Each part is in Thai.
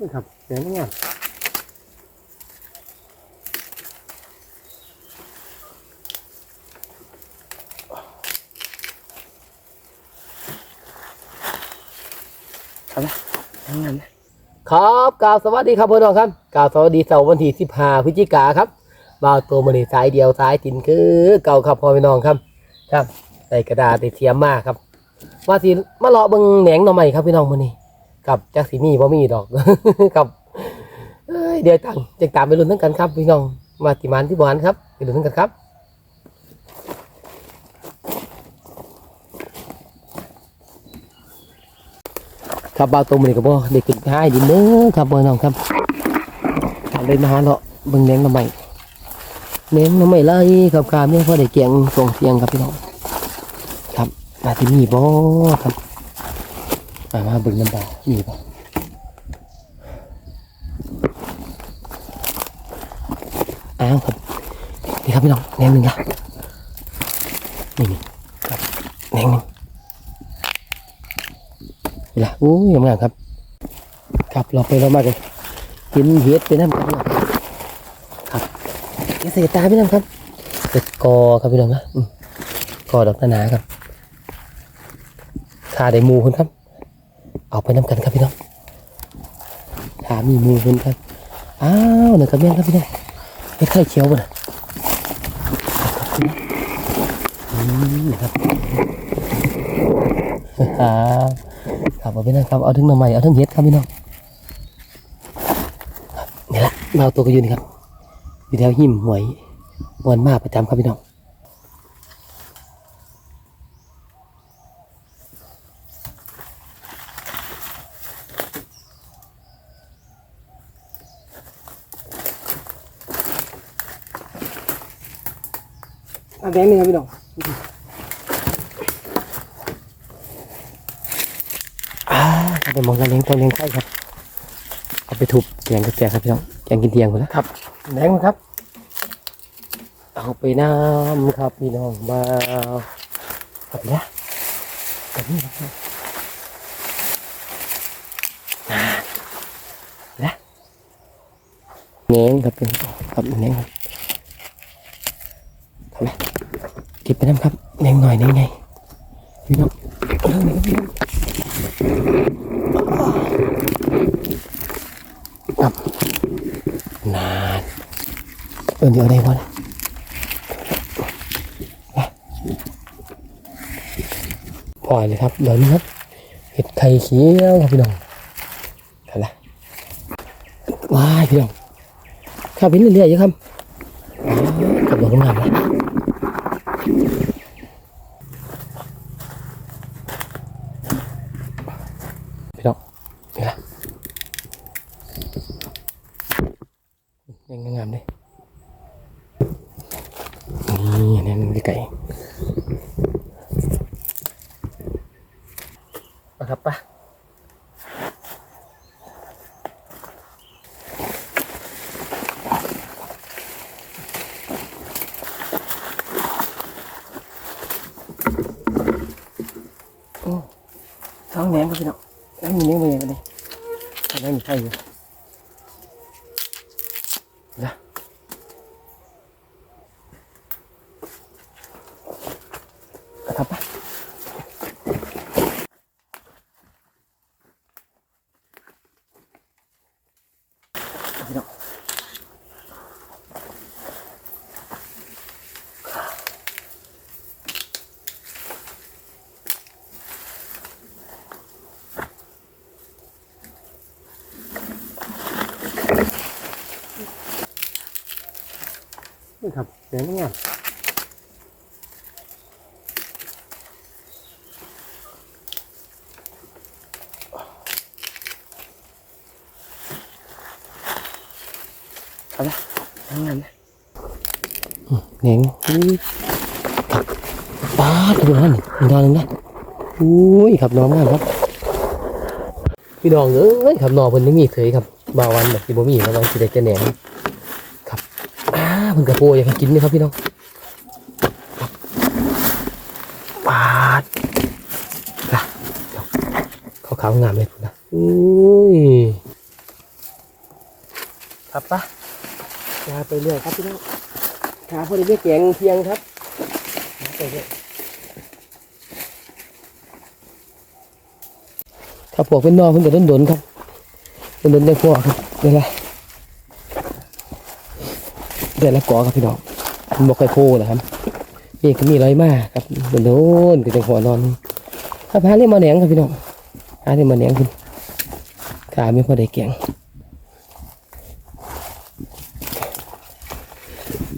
นี่ครับแหงงามเอาละแหงงามนะครับกล่าวสวัสดีครับพี่น้องครับกล่าวสวัสดีเสาร์วันที่15พฤศจิกาครับบ่าวตัวมันนี่สายเดียวสายตินคือเก่าครับพ่อพี่น้องครับครับใส่กระดาษติดเทียมมากครับว่าสิมาเลาะเบิ่งแหนงหน่อใหม่ครับพี่น้องมื้อนี้ กับจักสิมีบ่มีดอกครับเอ้ยเดี๋ยวตังจะตามไปลุ้นทั้งกันครับพี่น้องมาติมานที่บ้านครับไปลุ้นทั้งกันครับครับบ่าตรงมื้อนี้ก็บ่ได้ขึ้นท้ายดินเด้อครับพี่น้องครับครับเลยมาหาเลาะเบิ่งแหนงหน่อใหม่แหนงหน่อใหม่ไล่ครับครับเนี่ยพอได้เกียงส่งเสียงครับพี่น้องครับอาจจะมีบ่ครับ มามาบิ่งน้ำบ่ามีบ่อ้าวครับนี่ครับพี่น้องแนงหนึ่งครับนี่นี่ครับแนงหนึ่งนี่ละอู้ยงามๆครับครับเราไปเรามากันกินเห็ดไปน้ำกันเนาะครับเกษตรตาพี่น้องครับเกิดกอครับพี่น้องนะกอดอกหนาครับขาได้มูคนครับ เอาไปน้ำกันครับพี่น้องขามีหมูคนครับอ้าวเนี่ยครับแม่นครับพี่น้องเฮ็ดไข่เขียวบ่นะอืมนะครับครับเอาไปนะครับเอาถึงหน้ำใหม่เอาถึงเฮ็ดครับพี่น้องนี่ละเอาตัวก็อยู่นี่ครับอยู่แถวหิมหวยมวนมากประจำครับพี่น้อง แดงนี่ครับพี่น้องอ่าเอาไปมองกันเลี้ยงตัวเลี้ยงไข่ครับ เอาไปทุบแกงกระแสครับพี่น้องแกงกินเทียงหมดแล้วครับแดงมั้งครับ เอาไปน้ำครับพี่น้องมาครับเนี่ยแบบนี้นะครับอ่านะแหนงครับพี่น้องครับแหนงครับ ทำไมเก็บ ไปน้ำครับแนงหน่อยนี่ไงพี่น้องเรื่องนี้ครับพี่น้องครับนานเออเดี๋ยวอะไรวะนี่ยไปล่อยเลยครับเดี๋ยวนี้ครับเห็ดไข่เขียวครับพี่น้องทำไรว้ายพี่น้องครับเป็นเรื่อยๆอยู่ครับอ๋อกับดอกงามเลย พี่น้องนี่ละ ยังงามๆเลยนี่นี่นี่ไก่มาครับปะโอ้ท้องแหนมครับพี่น้อง แล้วมีเนื้อมันยังไงนี่แล้วมีไข่อยู่ นะกระทับปะพี่น้อง นี่ครับเดี๋ยวนี้เอาละทำงานนะเหน่งครับป้าดดูนั่นนี่นอนหนึ่งนะอุ้ยครับน้องงามครับพี่น้องเอ้ยครับนอเพิ่นไม่มีเคยครับบาวันแบบที่บ่มีแล้วบางสิได้แต่แหนง เพิ่นกระโปรยอยากให้กินไหมครับพี่น้องปาดล่ะเดี๋ยวขาวงามเลยพุ่นนะอุ้ยครับปะยาไปเรื่อยครับพี่น้องขาพอดีเรียกแกงเพียงครับไปเรื่อยถ้าพวกเป็นนอกเพิ่นก็โดนๆครับโดนๆได้พวกครับเดี๋ยวละ ดี๋ยวละกอครับพี่น้องมันบ่ค่อยโพนะครับนี่ก็มีร้อยมากครับโดนก็จะหัวนอนถ้าพาเล่นมาแหนงครับพี่น้องหาเล่นมาแหนงขึ้นขาไม่พอได้แกง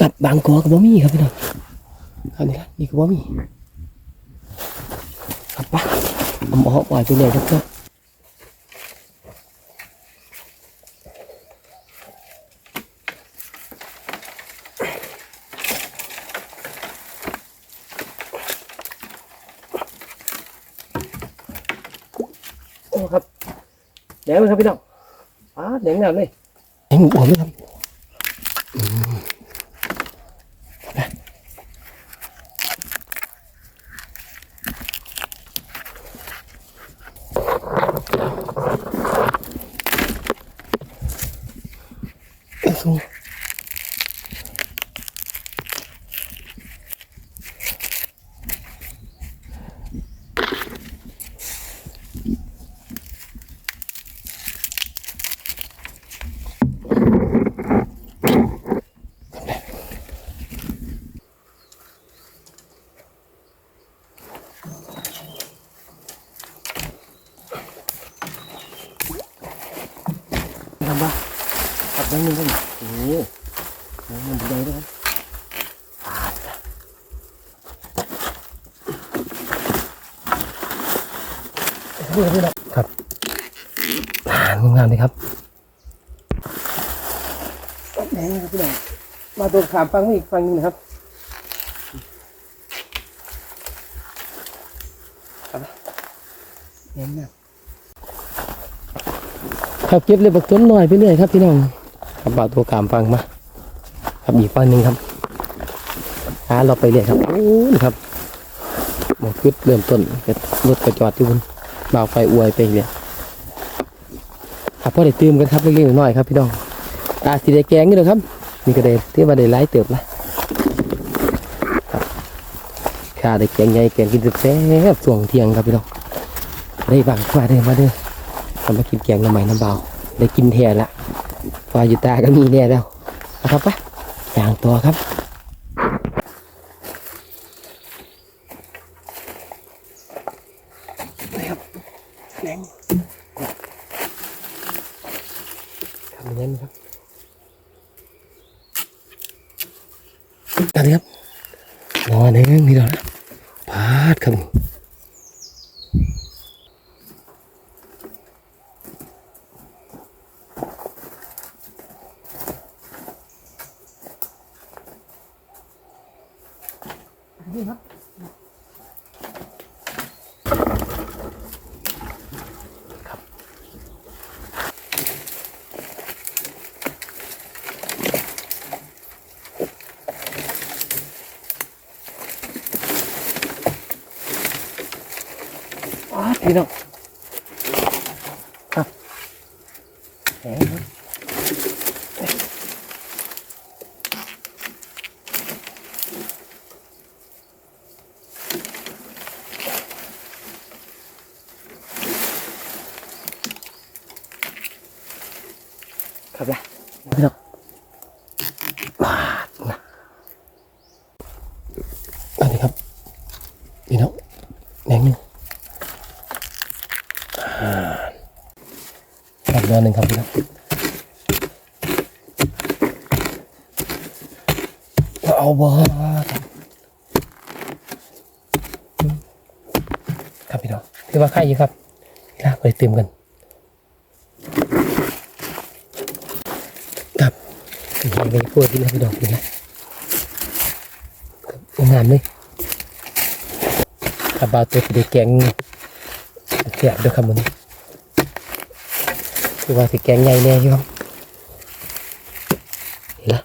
กับบางกอกับบ่มีครับพี่น้องอันนี้ละนี่ก็บ่มีครับปะเอาหมอปล่อยไปเลยครับเจ้าโอ้ครับแด งเลยครับพี่น้องอ้าแดงงามเลยแดงอ้วนเลยครับสูง ทำบ้าขับได้ยังไงโอ้โหมันดีเลยนะครับนี่ครับพี่น้องครับอ่านงามเลยครับแหนงครับพี่น้องมาตัวขามฟังมาอีกฟังหนึงนะครับครับแหนงนะ ครับเก็บเลยบักต้นหน่อยไปเรื่อยครับพี่น้องครับบ่าวตัวขามฟังมาครับอีกฟังหนึ่งครับหาเราไปเรื่อยครับโอ้ครับหมดขึ้นเริ่มต้นก็รถกระจอดที่บนบ่าวไฟอวยไปเรื่อยครับพอได้ตื่มกันครับเล็กๆน้อยๆครับพี่น้องอาสิได้แกงนี่เลยครับนี่ก็ได้ที่ว่าได้ไล่เติบละครับข้าได้แกงใหญ่แกงกินแซ่บๆช่วงเทียงครับพี่น้องได้บางกว่าเด้มาเด้อ ทำมากินแกงน้ำใหม่น้ำเบาได้กินแท้ละฟ้าอยู่ตาก็มีแน่แล้วเอาครับปะอย่างตัวครับนี่ครับแรงทำอย่างนั้นครับอันนี้ครับนอนเองนี่เรานะพาดครับ พี่น้องครับแหมครับครับละพี่น้องว้านะอันนี้ครับพี่น้องแหนงหนึ่ง อีก ตัวหนึ่งครับพี่น้องเอาบ่ครับพี่น้องถือว่าใครอยู่ครับลากไปเต็มกันครับถึงไปพูดที่นะพี่น้องพี่นะครับงามเลยขับบาตัวเด็กแกงแกะด้วยครับมัน คือว่าสิแกงใหญ่แน่อยู่ครับเห็นละ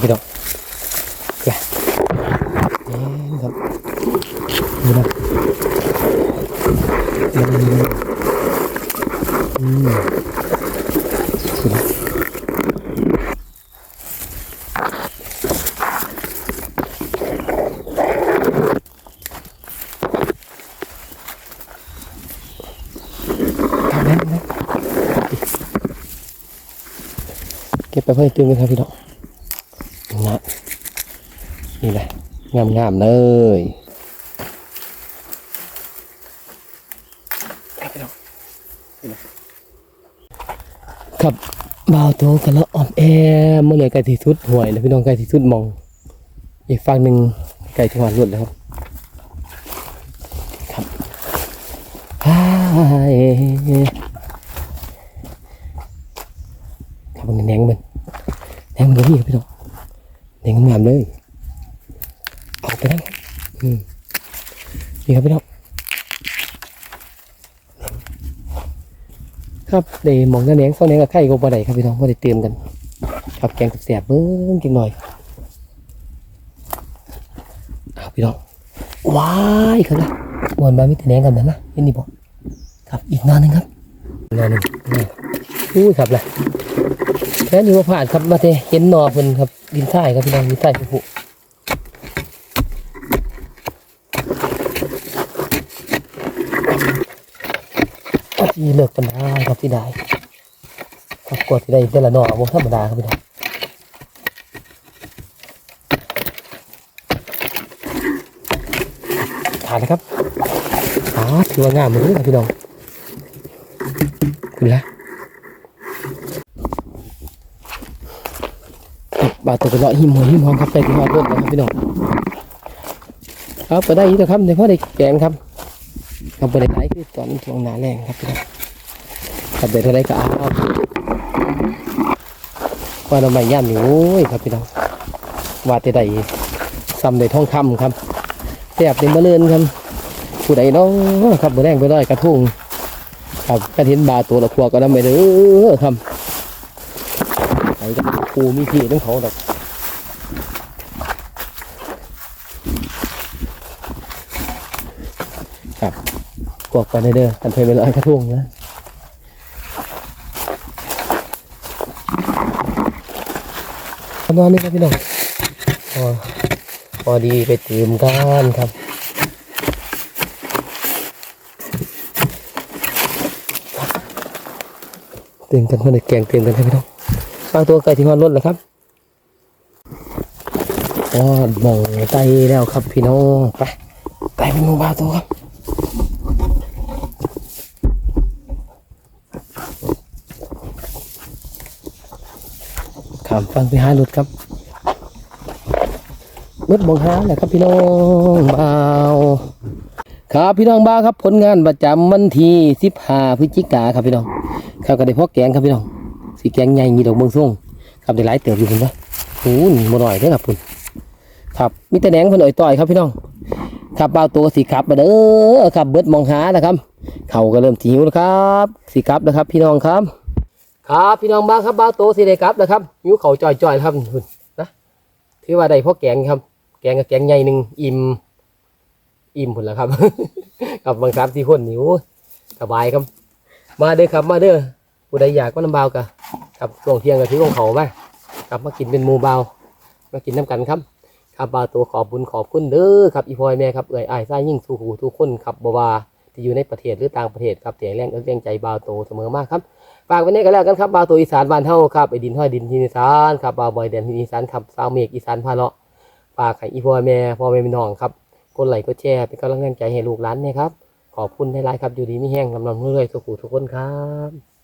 พี่น้องไปเอ๊ะครับนี่นะอืมอืมสุดยอดครับแม่นะ เก็บไปเพื่อตึงกันครับพี่น้องนะนี่แหละงามงามๆเลยครับพี่น้องนี่นะ ครับบ่าวโตกันแล้วอ่อมแอมเมื่อไหร่ไก่ที่สุดห่วยแล้วพี่น้องไก่ที่สุดมอง อีกฝั่งหนึ่งไก่ที่หวานรวดแล้วครับครับฮ่ายครับมันแหนงมันแหนงมันเลยพี่น้องแหนงงามเลยออกไปแล้วอืมนี่ครับพี่น้อง ครับเดหมองกระแหนงเสาแหนงกับไข่ก็บ่ได้ครับพี่น้องบ่ได้เตรียมกัน ครับแกงแสบๆเบิ้งกินหน่อยเอาพี่น้องว้ายครับนะมวนมามีแต่แหนงกันนะนะเห็นนี่บ่ครับอีกหนอนหนึงครับหนอนหนึงนี่อุ้ยครับเลยแค่นี้ว่าผ่านครับมาเทเห็นหนอเพิ่นครับดินใต้ครับพี่น้องดินใต้ผู้ ที่เลิกกันได้ครับที่ได้ครับกดที่ได้แต่ละหน่อบ่ธรรมดาครับพี่น้องผ่านนะครับอ๋อถือว่างามเหมือนกันครับพี่น้องคุณละบาตัวกระเลาะหิมหัวหิมหอมครับไปที่หอดรถนะครับพี่น้องครับไปได้อีกแล้วครับเดี๋ยวพ่อได้แกงครับ ทำไปได้หลายคือตอนช่วงหนาแรงครับพี่น้องขับไปเท่าไรก็เอาว่าเราไม่ย่านอยู่โอ้ยครับพี่น้องว่าแต่ใดซ้ำได้ทองคำครับแทบเป็นมะเรือนครับผู้ใดน้องครับมือแรงไปร้อยกระทุ่งครับกระถินบาตัวละครัวก็นำไปเด้อครับไอ้กับปูมีพี่ต้องเขาดอกครับ กวกกันเด้อกันเพลไปร้อยกระทุ่งนะประมาณนี้ครับพี่น้องพอพอดีไปเติมกันครับเติมกันเพื่อนแกงเติมกันครับพี่น้องบางตัวไก่ที่ฮอนรถแล้วครับพอมองไตแล้วครับพี่น้องไปไปเป็นหมูบาตัวครับามฟังไปหารถครับรถมองหาแหละครับพี่น้องบ่าวครับพี่น้องบ่าวครับ ผลงานประจำวันที่สิบห้าพฤศจิกาครับพี่น้องครับก็ได้พอแกงครับพี่น้องสีแกงใหญ่ยีดอกเมืองส่งครับได้หลายเติบอยู่คุณนะโอ้ยบ่หน่อยเด้อครับคุณครับมีแต่แหนงเพิ่นอ่อยต่อยครับพี่น้องครับเบ่าตัวสีครับมาเด้อครับเบิดมองหานะครับ เขาก็เริ่มสิหิวแล้วครับสีครับนะครับ พี่น้องครับ ครับพี่น้องบ้างครับบ้าโตสิได้ครับนะครับหิ้วเขาจ่อยๆครับคุณนะถือว่าได้พ่อแกงครับ แกงกับแกงใหญ่หนึ่งอิ่มอิ่มผลแล้วครับ กับบางสามสี่คนหิวสบายครับ มาเด้อครับมาเด้อผู้ใดอยากก็น้ำเบากะครับช่วงเที่ยงก็ถือของเขามาครับมากินเป็นหมูเบามากินน้ำกันครับครับบาโตขอบบุญขอบคุณเด้อครับอีพอยแม่ครับเอ่ยอ้ายซ่ายิ่งสู่หูทุกคนครับบว่าที่อยู่ในประเทศหรือต่างประเทศครับเสียงแรงเอิ้นแรงใจบาโตเสมอมากครับ ฝากไว้ในกันแล้วกันครับบาวตัวอีสานบ้านเฮาครับไอ้ดินห้อยดินที่อีสานครับบาวบอยแดนที่อีสานครับสาวเมกอีสานพาเลาะฝากให้อีพ่อแม่พ่อแม่พี่น้องครับกดไลค์กดแชร์เป็นกำลังใจให้ลูกหลานนะครับขอบคุณหลายๆครับอยู่ดีไม่แห้งลำลำเรื่อยๆสุขุทุกคนครับ